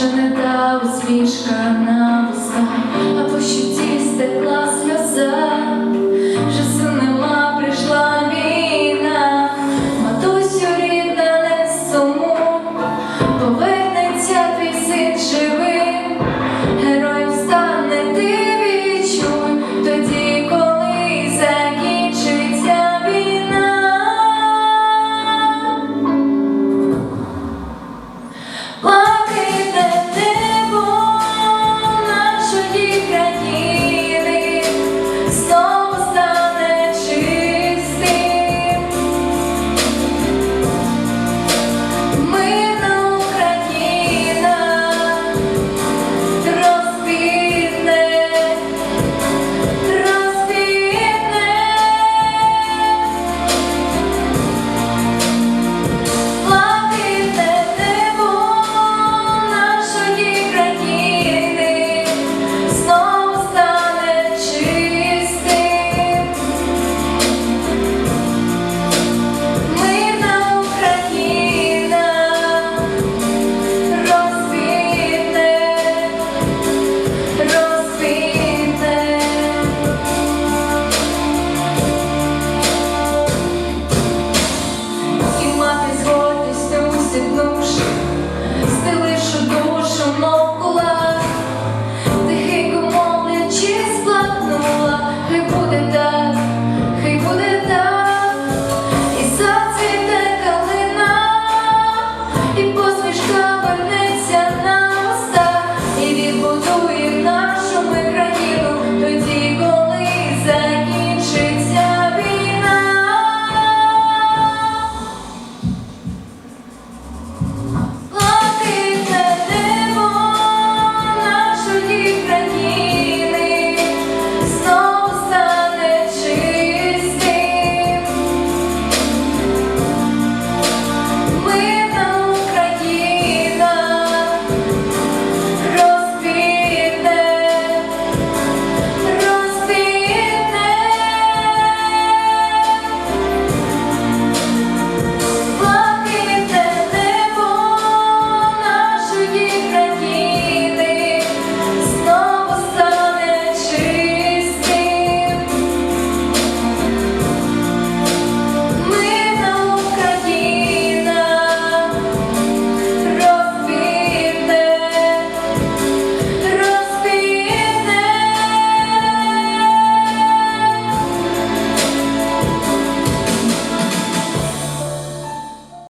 ще не дав усмішка на вуста, а по щиті стекла сльоза, вже синема прийшла війна, матусю рідна не суму, повернеться твій син живий.